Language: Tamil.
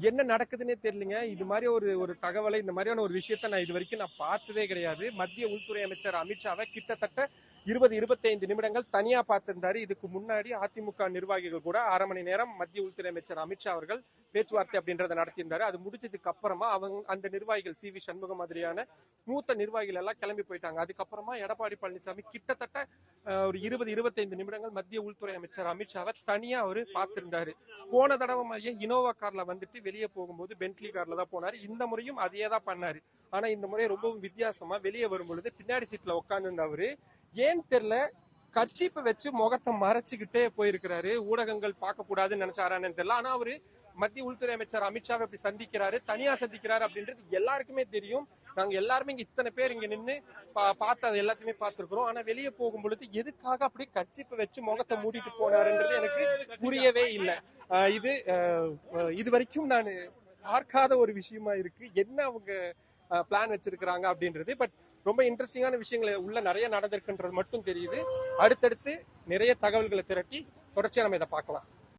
என்ன நடக்குதுன்னே தெரியலங்க. இது மாதிரி ஒரு ஒரு தகவலை இந்த மாதிரியான ஒரு விஷயத்த நான் இது வரைக்கும் நான் பார்த்ததே கிடையாது. மத்திய உள்துறை அமைச்சர் அமித்ஷாவை கிட்டத்தட்ட இருபது இருபத்தைந்து நிமிடங்கள் தனியா பார்த்திருந்தாரு. இதுக்கு முன்னாடி அதிமுக நிர்வாகிகள் கூட அரை மணி நேரம் மத்திய உள்துறை அமைச்சர் அமித்ஷா அவர்கள் பேச்சுவார்த்தை அப்படின்றத நடத்தியிருந்தாரு. அது முடிச்சதுக்கு அப்புறமா அவங்க அந்த நிர்வாகிகள் சி வி சண்முகம் மாதிரியான மூத்த நிர்வாகிகள் எல்லாம் கிளம்பி போயிட்டாங்க. அதுக்கப்புறமா எடப்பாடி பழனிசாமி கிட்டத்தட்ட ஒரு இருபது இருபத்தைந்து நிமிடங்கள் மத்திய உள்துறை அமைச்சர் அமித்ஷாவை தனியா அவரு பார்த்திருந்தாரு. போன தடவை மாதிரியே இனோவா கார்ல வந்துட்டு வெளியே போகும்போது பென்ட்லி கார்ல தான் போனாரு. இந்த முறையும் அதையே தான் பண்ணாரு. ஆனா இந்த முறை ரொம்பவும் வித்தியாசமா வெளியே வரும் பொழுது பின்னாடி சீட்ல உட்கார்ந்து அவரு ஏன் தெரியல. கர்ச்சீப்பை வச்சு முகத்தை மறைச்சுக்கிட்டே போயிருக்கிறாரு. ஊடகங்கள் பார்க்க கூடாதுன்னு நினைச்சாரான்னு தெரியல. ஆனா அவரு மத்திய உள்துறை அமைச்சர் அமித்ஷாவை இப்படி சந்திக்கிறாரு தனியா சந்திக்கிறாரு அப்படின்றது எல்லாருக்குமே தெரியும். நாங்க எல்லாருமே இங்க இத்தனை பேர் இங்க நின்னு பா- பார்த்து அதை எல்லாத்தையுமே பார்த்திருக்கிறோம். ஆனா வெளியே போகும் பொழுது எதுக்காக அப்படி கர்ச்சீப்பை வச்சு முகத்தை மூடிட்டு போனாருன்றது எனக்கு புரியவே இல்லை. ஆஹ் இது இது வரைக்கும் நான் பார்க்காத ஒரு விஷயமா இருக்கு. என்ன அவங்க பிளான் வச்சிருக்கிறாங்க அப்படின்றது. பட் ரொம்ப இன்ட்ரெஸ்டிங்கான விஷயங்கள் உள்ள நிறைய நடந்திருக்குன்றது மட்டும் தெரியுது. அடுத்தடுத்து நிறைய தகவல்களை திரட்டி தொடர்ச்சியாக நம்ம இதை பார்க்கலாம்.